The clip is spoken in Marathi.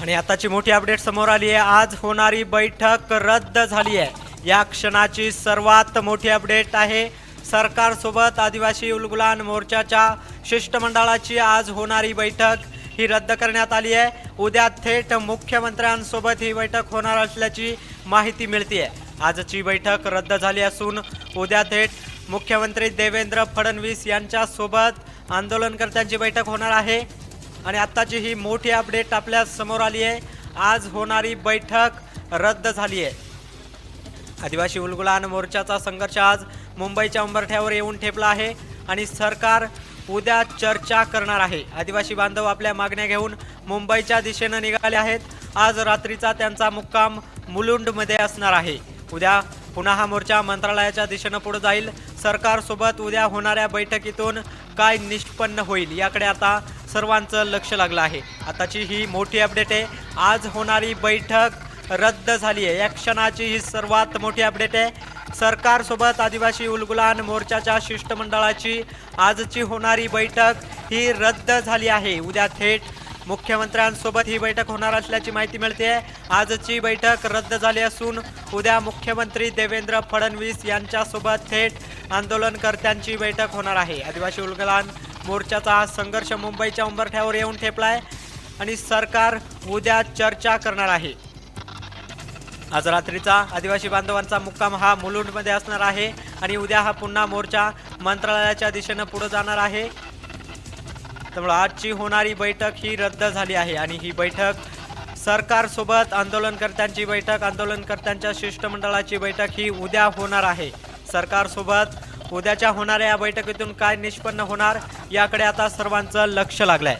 आणि आताची मोठी अपडेट समोर आली आहे. आज होणारी बैठक रद्द झाली आहे. या क्षणाची सर्वात मोठी अपडेट आहे. सरकारसोबत आदिवासी उलगुलान मोर्चाच्या शिष्टमंडळाची आज होणारी बैठक ही रद्द करण्यात आली आहे. उद्या थेट मुख्यमंत्र्यांसोबत ही बैठक होणार असल्याची माहिती मिळते आहे आजची बैठक रद्द झाली असून उद्या थेट मुख्यमंत्री देवेंद्र फडणवीस यांच्यासोबत आंदोलनकर्त्यांची बैठक होणार आहे. आणि आत्ताची ही मोठी अपडेट आपल्यासमोर आली आहे. आज होणारी बैठक रद्द झाली आहे. आदिवासी उलगुलान मोर्चाचा संघर्ष आज मुंबईच्या उंबरठ्यावर येऊन ठेपला आहे आणि सरकार उद्या चर्चा करणार आहे. आदिवासी बांधव आपल्या मागण्या घेऊन मुंबईच्या दिशेनं निघाले आहेत. आज रात्रीचा त्यांचा मुक्काम मुलुंडमध्ये असणार आहे. उद्या पुन्हा हा मोर्चा मंत्रालयाच्या दिशेनं पुढे जाईल. सरकारसोबत उद्या होणाऱ्या बैठकीतून काय निष्पन्न होईल याकडे आता सर्वांचं लक्ष लागलं आहे. आताची ही मोठी अपडेट आहे. आज होणारी बैठक रद्द झाली आहे. या क्षणाची ही सर्वात मोठी अपडेट आहे. सरकारसोबत आदिवासी उलगुलान मोर्चाच्या शिष्टमंडळाची आजची होणारी बैठक ही रद्द झाली आहे. उद्या थेट मुख्यमंत्र्यांसोबत ही बैठक होणार असल्याची माहिती मिळते. आजची बैठक रद्द झाली असून उद्या मुख्यमंत्री देवेंद्र फडणवीस यांच्यासोबत थेट आंदोलनकर्त्यांची बैठक होणार आहे. आदिवासी उलगुलान मोर्चाचा हा संघर्ष मुंबईच्या उंबरठ्यावर येऊन ठेपलाय आणि सरकार उद्या चर्चा करणार आहे. आज रात्रीचा आदिवासी बांधवांचा मुक्काम हा मुलुंडमध्ये असणार आहे आणि उद्या हा पुन्हा मोर्चा मंत्रालयाच्या दिशेनं पुढे जाणार आहे. त्यामुळे आजची होणारी बैठक ही रद्द झाली आहे आणि ही बैठक सरकारसोबत आंदोलनकर्त्यांची बैठक आंदोलनकर्त्यांच्या शिष्टमंडळाची बैठक ही उद्या होणार आहे. सरकारसोबत उद्याच्या होणाऱ्या या बैठकीतून काय निष्पन्न होणार याकडे आता सर्वांचं लक्ष लागलंय.